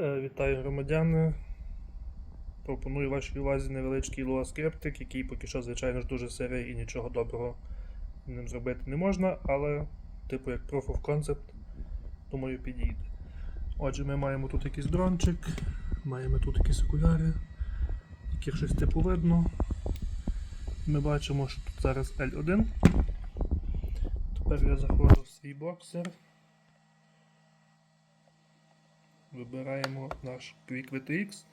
Е, Вітаю громадяни. Пропоную вашій увазі невеличкий Lua скриптик, який поки що, звичайно ж, дуже сирий і нічого доброго ним зробити не можна, але, типу, як proof of concept, думаю, підійде. Отже, ми маємо тут якийсь дрончик, маємо тут якісь окуляри, яких щось типу видно. Ми бачимо, що тут зараз L1. Тепер я заходжу в свій боксер. Вибираємо наш Quick VTX.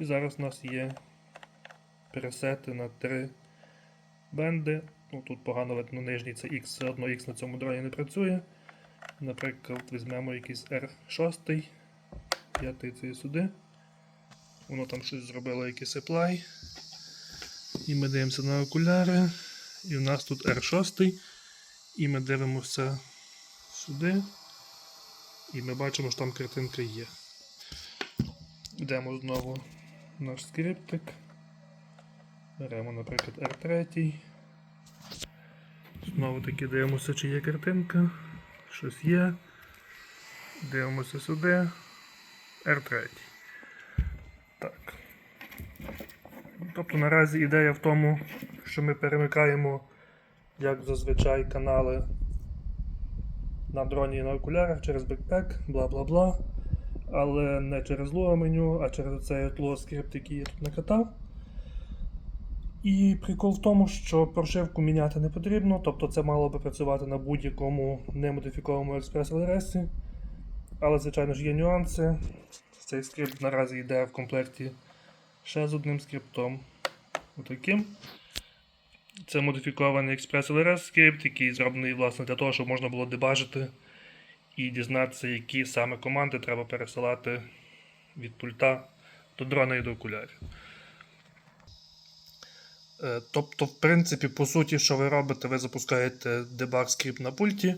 І зараз у нас є пересети на три бенди. Ну, тут погано видно нижній це X, все одно X на цьому дроні не працює. Наприклад, візьмемо якийсь R6, п'ятий цей сюди. Воно там щось зробило, якийсь apply. І ми дивимося на окуляри. І у нас тут R6. І ми дивимося сюди. І ми бачимо, що там картинка є. Йдемо знову наш скриптик. Беремо, наприклад, R3. Знову таки дивимося, чи є картинка. Щось є. Дивимося сюди. R3. Так. Тобто наразі ідея в тому, що ми перемикаємо, як зазвичай, канали на дроні і на окулярах через бекпек, бла бла бла. Але не через Lua меню, а через цей Lua скрипт, який я тут накатав. І прикол в тому, що прошивку міняти не потрібно, тобто це мало би працювати на будь-якому немодифікованому експрес LRS. Але, звичайно ж, є нюанси. Цей скрипт наразі йде в комплекті ще з одним скриптом. Отаким. Це модифікований Express LRS скрипт, який зроблений власне для того, щоб можна було дебажити і дізнатися, які саме команди треба пересилати від пульта до дрона і до окулярів. Е, Тобто, в принципі, по суті, що ви робите, ви запускаєте дебаг скрипт на пульті,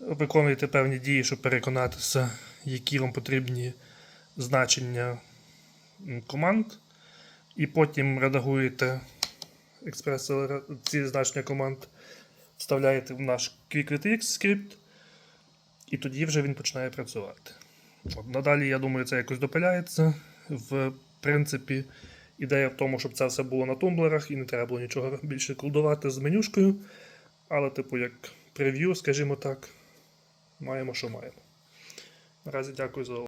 виконуєте певні дії, щоб переконатися, які вам потрібні значення команд, і потім редагуєте експрес ці значення команд, вставляєте в наш QuickRTX скрипт, і тоді вже він починає працювати. От, надалі, я думаю, це якось допиляється. В принципі, ідея в тому, щоб це все було на тумблерах і не треба було нічого більше колдувати з менюшкою. Але, типу, як прев'ю, скажімо так, маємо, що маємо. Наразі дякую за увагу.